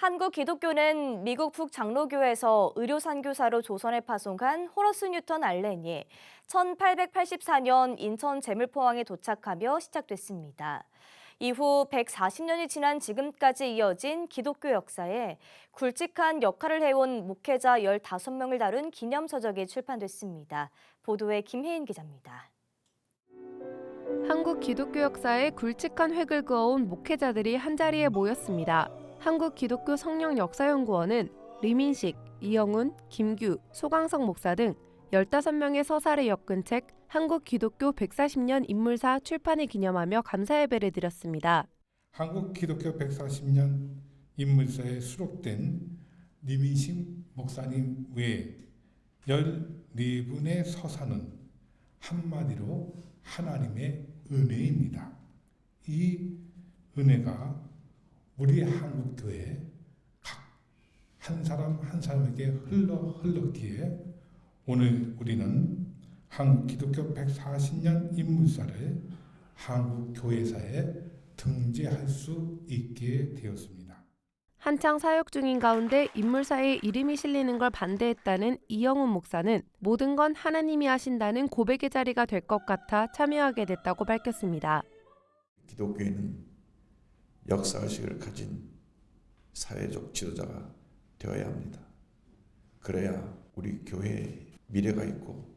한국 기독교는 미국 북 장로교에서 의료산교사로 조선에 파송한 호러스 뉴턴 알렌이 1884년 인천 재물포항에 도착하며 시작됐습니다. 이후 140년이 지난 지금까지 이어진 기독교 역사에 굵직한 역할을 해온 목회자 15명을 다룬 기념서적이 출판됐습니다. 보도에 김혜인 기자입니다. 한국 기독교 역사에 굵직한 획을 그어온 목회자들이 한자리에 모였습니다. 한국 기독교 성령 역사연구원은 리민식, 이영훈, 김규, 소강석 목사 등 15명의 서사를 엮은 책 한국 기독교 140년 인물사 출판을 기념하며 감사 예배를 드렸습니다. 한국 기독교 140년 인물사에 수록된 리민식 목사님 외에 14분의 서사는 한마디로 하나님의 은혜입니다. 이 은혜가 우리 한국 교회 각한 사람 한 사람에게 흘러 흘렀기에 오늘 우리는 한국 기독교 140년 인물사를 한국 교회사에 등재할 수 있게 되었습니다. 한창 사역 중인 가운데 인물사에 이름이 실리는 걸 반대했다는 이영훈 목사는 모든 건 하나님이 하신다는 고백의 자리가 될 것 같아 참여하게 됐다고 밝혔습니다. 기독교인은 역사의식을 가진 사회적 지도자가 되어야 합니다. 그래야 우리 교회에 미래가 있고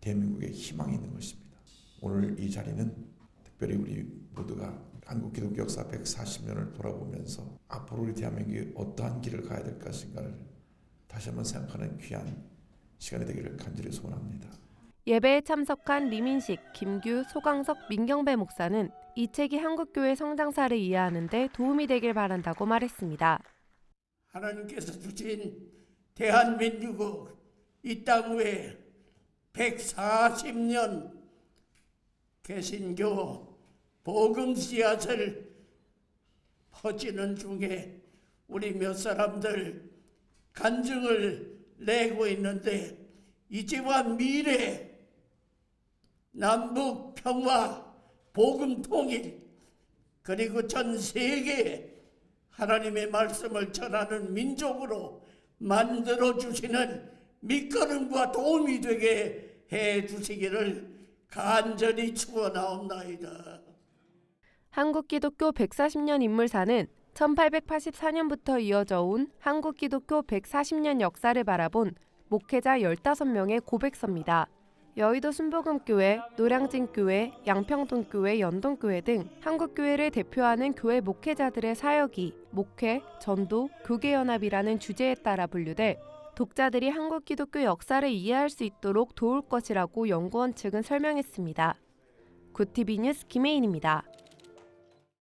대한민국에 희망이 있는 것입니다. 오늘 이 자리는 특별히 우리 모두가 한국 기독교 역사 140년을 돌아보면서 앞으로 우리 대한민국이 어떠한 길을 가야 될 것인가를 다시 한번 생각하는 귀한 시간이 되기를 간절히 소원합니다. 예배에 참석한 리민식, 김규, 소강석, 민경배 목사는 이 책이 한국교회 성장사를 이해하는 데 도움이 되길 바란다고 말했습니다. 하나님께서 주신 대한민국 이 땅 위에 140년 개신교 복음 씨앗을 퍼지는 중에 우리 몇 사람들 간증을 내고 있는데 이제와 미래 남북 평화 복음 통일 그리고 전 세계 하나님의 말씀을 전하는 민족으로 만들어 주시는 밑거름과 도움이 되게 해 주시기를 간절히 축원하옵나이다. 한국 기독교 140년 인물사는 1884년부터 이어져 온 한국 기독교 140년 역사를 바라본 목회자 15명의 고백서입니다. 여의도 순복음교회, 노량진교회, 양평동교회, 연동교회 등 한국교회를 대표하는 교회 목회자들의 사역이 목회, 전도, 교계연합이라는 주제에 따라 분류돼 독자들이 한국 기독교 역사를 이해할 수 있도록 도울 것이라고 연구원 측은 설명했습니다. 구티비 뉴스 김혜인입니다.